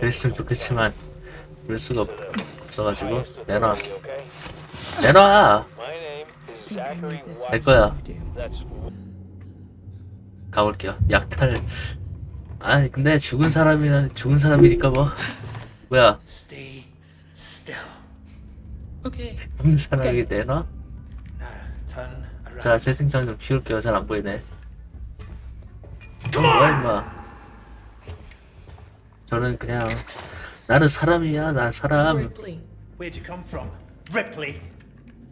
그랬으면 좋겠지만 그럴 수가 없, 없어가지고 내놔. 내놔! 내 거야. 가볼게요. 약탈. 아니 근데 죽은 사람이나 죽은 사람이니까 뭐. 뭐야. 죽은 사람에게 내놔. 자 채팅창 좀 키울게요. 잘 안 보이네. 어 뭐야 임마 저는 그냥 나는 사람이야 난 사람 Ripley, Where'd you come from? Ripley.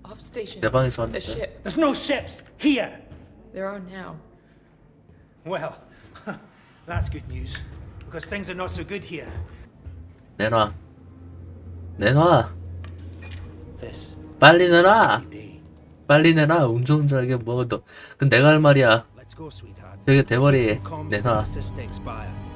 off station. 내 방에서 A 왔는데 ship. There's no ships here. There are now. Well, that's good news. Because things are not so good here. 내놔 내놔 This 빨리 내놔 day. 빨리 내놔 운전자에게 뭐너 그건 내가 할 말이야 Let's go, sweetheart. 저기 대머리 내놔 cyst expire.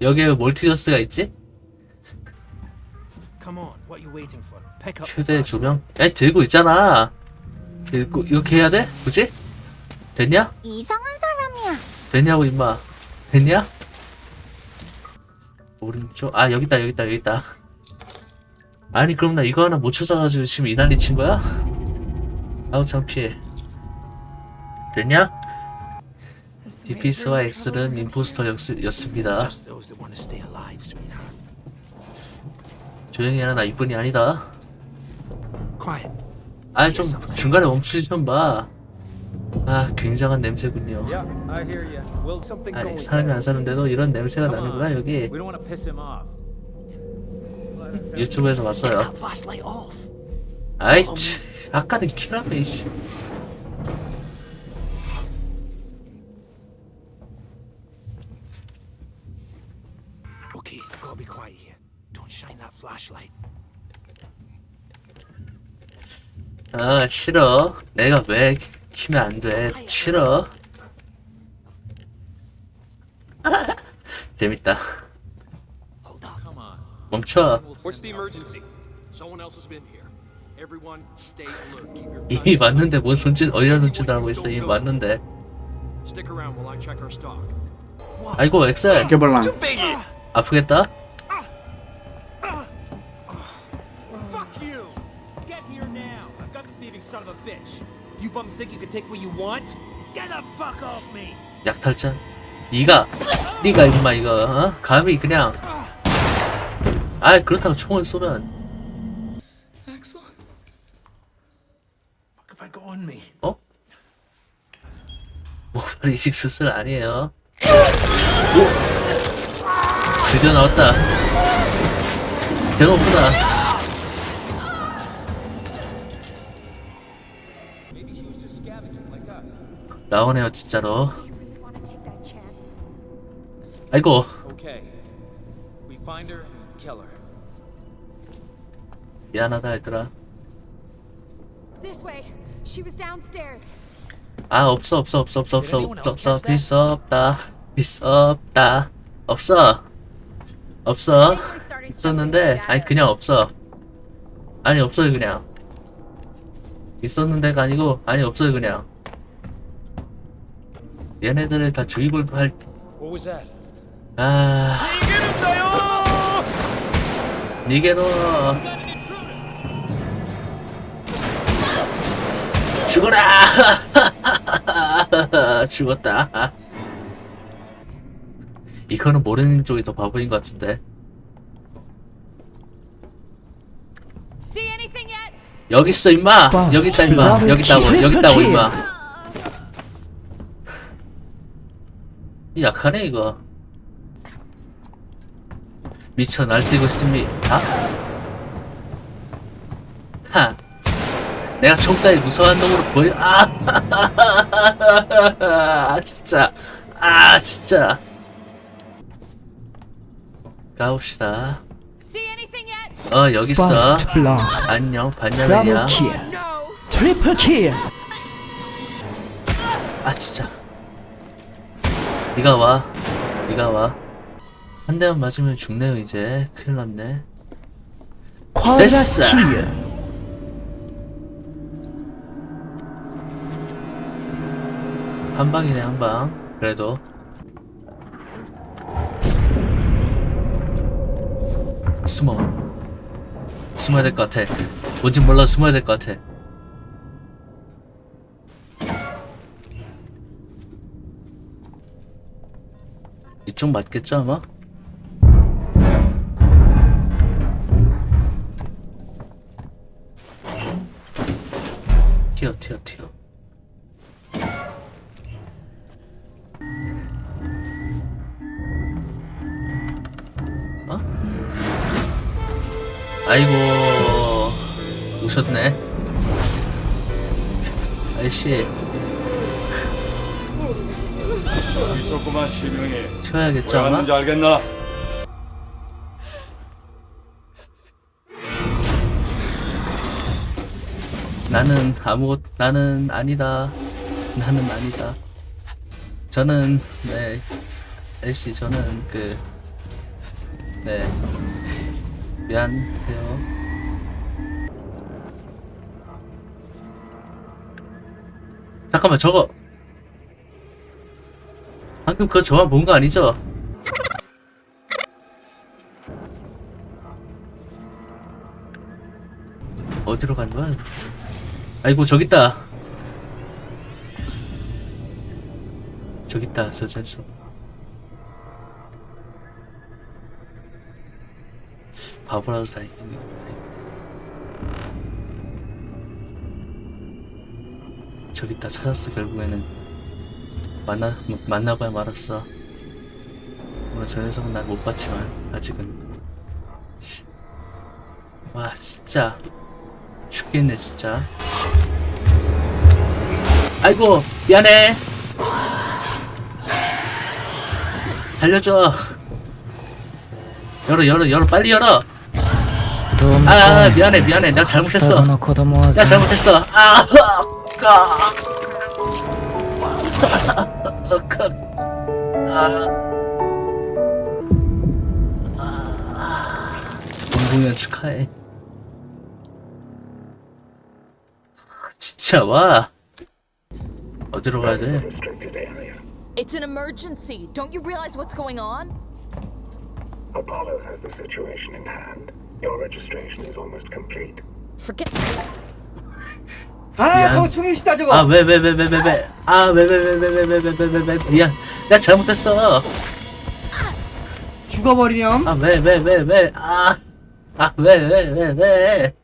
여기에 몰티저스가 있지? 휴대. 조명? 야 들고 있잖아 들고 이렇게 해야 돼? 굳이? 됐냐? 이상한 사람이야. 됐냐고 임마 됐냐? 오른쪽 아 여기다 여기다 여기다 아니 그럼 나 이거 하나 못 찾아가지고 지금 이 난리 친 거야? 아우 창피해 됐냐? Has the DPS와 major troubles X는 around 임포스터 here? 였습니다 Just those that want to stay alive, sweetheart. 조용히 하라 나 이뿐이 아니다. 아 좀 중간에 멈추지 좀봐 아 굉장한 냄새군요 아니 going 사람이? 안 사는데도 이런 냄새가 나는구나. 여기. 유튜브에서 봤어요 That flashlight off. 아이 치 아까는 키라며 이씨 flashlight. 아 싫어 내가 왜 키면 안 돼 싫어 재밌다. Come on. 멈춰 What's the emergency? Someone else has been here. Everyone, stay alert. Keep your 이미 왔는데 뭔 손짓 어디다 손짓 하고 있어 이미 왔는데 Stick around while I check our stock. 아이고 엑셀 아프겠다 son of a bitch. You bums think you can take what you want? Get the fuck off me! 약탈자 니가 니가 임마 이거 어? 감히 그냥 아 그렇다고 총을 쏘면 Axel? What have I got on me? 어? 모발 이식 수술 아니에요 오! 드디어 나왔다 배고프다 나오네요 진짜로? 아이고. 미안하다 얘들아. 아 없어 없어 없어 없어 없어. 없어 없어 필수 없다. 필수 없다. 없어. 없어. 있었는데 아니 그냥 없어. 아니 없어요 그냥. 있었는데가 아니고 아니 없어요 그냥 얘네들을 다 죽이고 할 What was that? 아. 니게로 죽어라! 죽었다. 이거는 모르는 쪽이 더 바보인 것 같은데? 여기 있어 임마! 여기 있다 임마. 여기 있다고 여기 있다고 임마 약하네 이거. 미쳐 날뛰고 있습니다. 하? 내가 총 따위 무서운 놈으로 보여 아! 진짜. 아 진짜. 가봅시다. 어 여기 있어. 안녕 반야맨이야. Kill. No. Triple kill. 아 진짜 네가 와. 네가 와 한 대만 맞으면 죽네요 이제. 큰일 났네. 됐어. 한 방이네 한 방. 그래도. 숨어. 숨어야 될 것 같아. 뭔지 몰라 숨어야 될 것 같아 이쪽 맞겠죠 아마? 튀어 튀어 튀어 어? 아이고 오셨네 아이씨 있었구만 실명이. 튀어야겠죠 왜 아마? 왔는지 알겠나? 나는 아무것 나는 아니다. 나는 아니다. 저는 네. 엘씨 저는 그 네. 미안해요. 잠깐만 저거 방금 그거 저만 본 거 아니죠? 어디로 간 거야? 아이고 저기 있다. 저기 있다. 저 저 저. 바보라서 다행이네. 저기 있다. 찾았어 결국에는 만나 만나봐야 말았어. 오늘 저 녀석은 난 못 봤지만 아직은. 와 진짜. 죽겠네 진짜. 아이고 미안해. 살려줘. 열어 열어 열어 빨리 열어. 아, 아 미안해 미안해. 내가 잘못했어. 내가 잘못했어. 아 까. 아. 공공연 축하해 진짜 와 어디로 가야 돼? It's an emergency. Don't you realize what's going on? Apollo has the situation in hand. Your registration is almost complete. Forget. 아, 저거 충이 싶다 저거. 아 왜 왜 왜 왜 왜왜아 왜왜왜왜왜왜왜왜왜 미안 내가 잘못했어 죽어버리렴. 아왜 왜 왜 왜아아 왜 왜 왜왜